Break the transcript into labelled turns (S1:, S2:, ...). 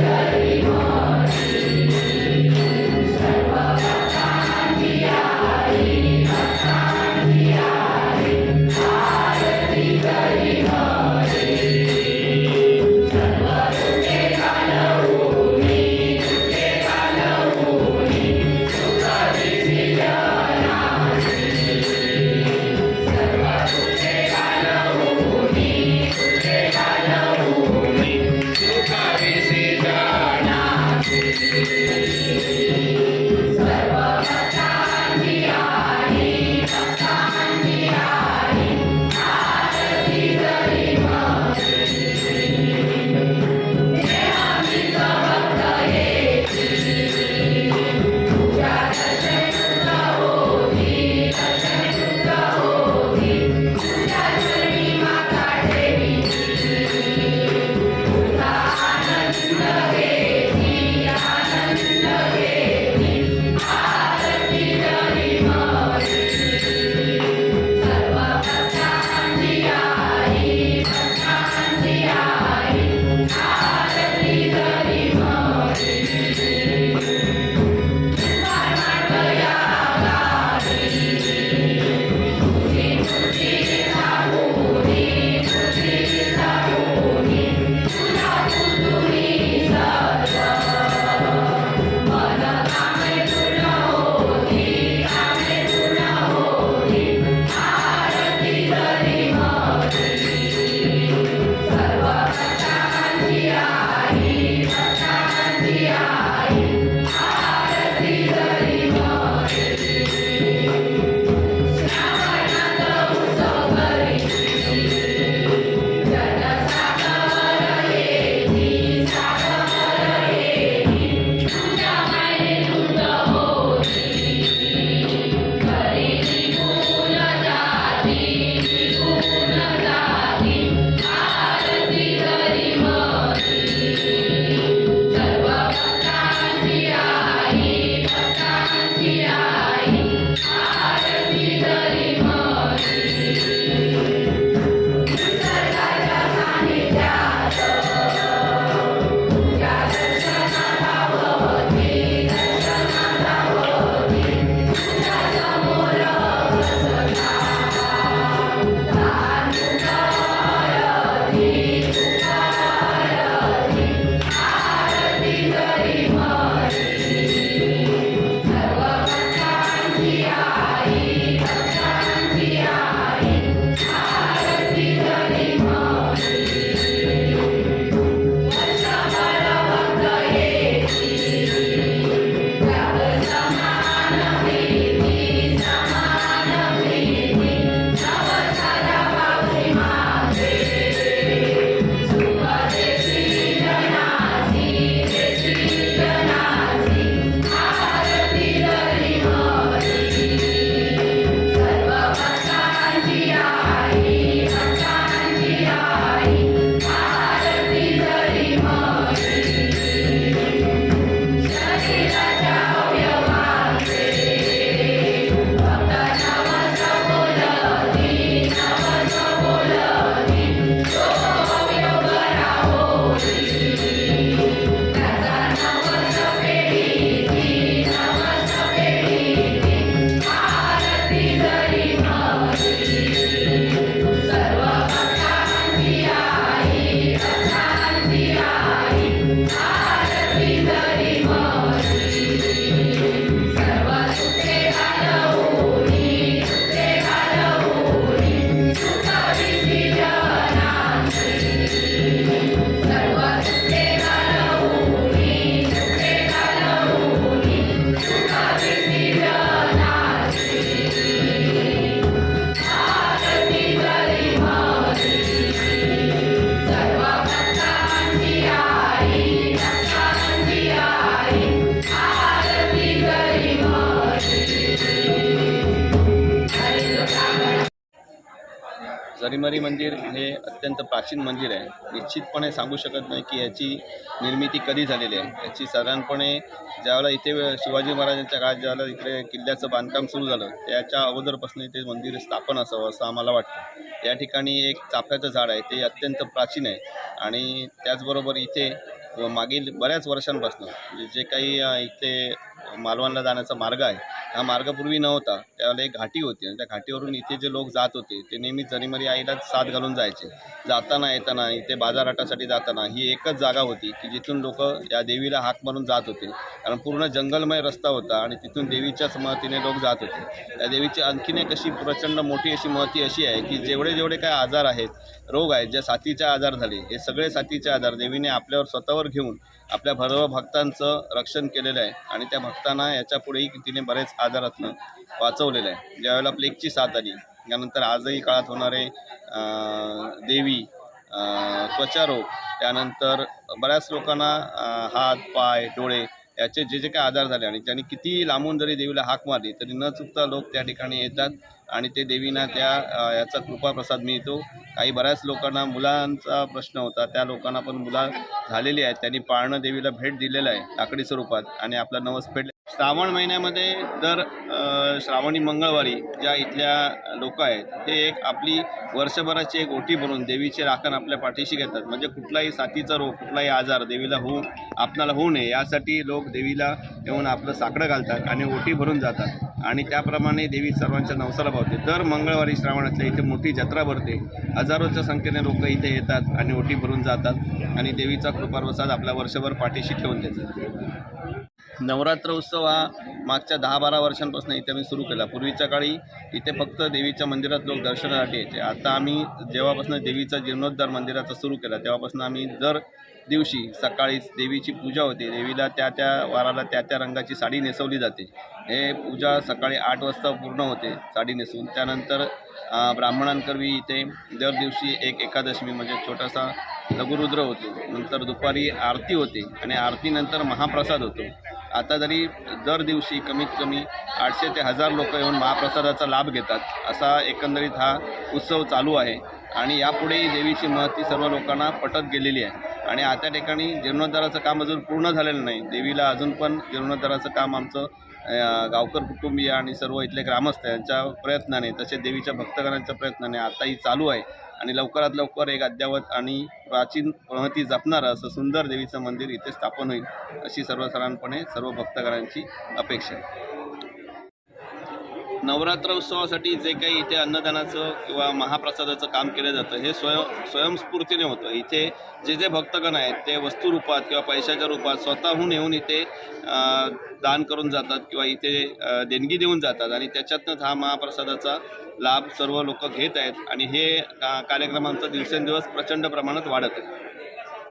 S1: Yeah. Música हरिमरी मंदिर हे अत्यंत प्राचीन मंदिर आहे. निश्चितपणे सांगू शकत नाही की याची निर्मिती कधी झालेली आहे. याची साधारणपणे ज्यावेळेला इथे शिवाजी महाराजांच्या काळात ज्यावेळेला इकडे किल्ल्याचं बांधकाम सुरू झालं त्याच्या अगोदरपासून इथे मंदिर स्थापन असावं असं आम्हाला वाटतं. या ठिकाणी एक चाफ्याचं झाड आहे ते अत्यंत प्राचीन आहे. आणि त्याचबरोबर इथे मागील बऱ्याच वर्षांपासून म्हणजे जे काही इथे मालवणला जाण्याचा मार्ग आहे. हा मार्ग पूर्वी नव्हता. त्यावेळेला एक घाटी होती आणि त्या घाटीवरून इथे जे लोक जात होते ते नेहमी जरीमरी आईलाच साथ घालून जायचे. जाताना येताना इथे बाजारहाटासाठी जाताना ही एकच जागा होती की जिथून लोक या देवीला हाक मारून जात होते. कारण पूर्ण जंगलमय रस्ता होता आणि तिथून देवीच्याच महतीने लोक जात होते. त्या देवीची आणखीन एक अशी प्रचंड मोठी अशी महती अशी आहे की जेवढे जेवढे काय आजार आहेत रोग आहेत ज्या साथीचे आजार झाले हे सगळे साथीचे आजार देवीने आपल्यावर स्वतःवर घेऊन आपल्या भरव भक्तांचं रक्षण केलेलं आहे आणि त्या भक्तांना याच्यापुढेही तिने बरेच आजारातनं वाचवलेलं आहे. ज्यावेळेला प्लेगची साथ आली त्यानंतर आजही काळात होणारे देवी त्वचारोग त्यानंतर बऱ्याच लोकांना हात पाय डोळे याचे जे जे काही आजार झाले आणि त्यांनी किती लांबून जरी देवीला हाक मारली तरी न चुकता लोक त्या ठिकाणी येतात आणि ते देवीना त्या याचा कृपाप्रसाद मिळतो. काही बऱ्याच लोकांना मुलांचा प्रश्न होता. त्या लोकांना पण मुला झालेली आहेत. त्यांनी पाळणं देवीला भेट दिलेलं आहे लाकडी स्वरूपात. आणि आपला नवस फेडले श्रावण महिन्यामध्ये दर श्रावणी मंगळवारी ज्या इथल्या लोक आहेत ते एक आपली वर्षभराची एक ओटी भरून देवीचे राखण आपल्या पाठीशी घेतात. म्हणजे कुठलाही साथीचा रोग कुठलाही आजार देवीला होऊ आपणाला होऊ नये यासाठी लोक देवीला येऊन आपलं साकडं घालतात आणि ओटी भरून जातात. आणि त्याप्रमाणे देवी सर्वांच्या नवसाला पावते दर मंगळवारी श्रावणातल्या इथे मोठी जत्रा भरते. हजारोच्या संख्येने लोक इथे येतात आणि ओटी भरून जातात आणि देवीचा कृपाप्रसाद आपल्या वर्षभर पाठीशी ठेवून देतात. नवरात्र उत्सव हा मागच्या दहा बारा वर्षांपासून इथे आम्ही सुरू केला. पूर्वीच्या काळी इथे फक्त देवीच्या मंदिरात लोक दर्शनासाठी यायचे. आता आम्ही जेव्हापासून देवीचा जीर्णोद्धार मंदिराचा सुरू केला तेव्हापासून आम्ही दर दिवशी सकाळीच देवीची पूजा होते. देवीला त्या त्या वाराला त्या त्या रंगाची साडी नेसवली जाते. हे पूजा सकाळी आठ वाजता पूर्ण होते साडी नेसून. त्यानंतर ब्राह्मणांकरवी इथे दर दिवशी एक एकादशमी म्हणजे छोटासा लघुरुद्र होतो. नंतर दुपारी आरती होते आणि आरतीनंतर महाप्रसाद होतो. आता जरी दर दिवशी कमीत कमी आठशे ते हजार लोक येऊन महाप्रसादाचा लाभ घेतात असा एकंदरीत हा उत्सव चालू आहे. आणि यापुढेही देवीची महती सर्व लोकांना पटत गेलेली आहे. आणि आता ठिकाणी जीर्णोद्धाराचं काम अजून पूर्ण झालेलं नाही. देवीला अजून पण जीर्णोद्धाराचं काम आमचं गावकर कुटुंबीय आणि सर्व इथले ग्रामस्थ यांच्या प्रयत्नाने तसेच देवीच्या भक्तगणांच्या प्रयत्नाने आताही चालू आहे. आणि लवकरात लवकर एक अद्यावत आणि प्राचीन महती जपणारं असं सुंदर देवीचं मंदिर इथे स्थापन होईल अशी सर्वसाधारणपणे सर्व भक्तगणांची अपेक्षा आहे. नवरात्र उत्सवासाठी जे काही इथे अन्नदानाचं किंवा महाप्रसादाचं काम केलं जातं हे स्वयं स्वयंस्फूर्तीने होतं. इथे जे जे भक्तगण आहेत ते वस्तुरूपात किंवा पैशाच्या रूपात स्वतःहून येऊन इथे दान करून जातात किंवा इथे देणगी देऊन जातात आणि त्याच्यातनंच हा महाप्रसादाचा लाभ सर्व लोक घेत आहेत. आणि हे अ, कार्यक्रमांचा दिवसेंदिवस प्रचंड प्रमाणात वाढत आहे.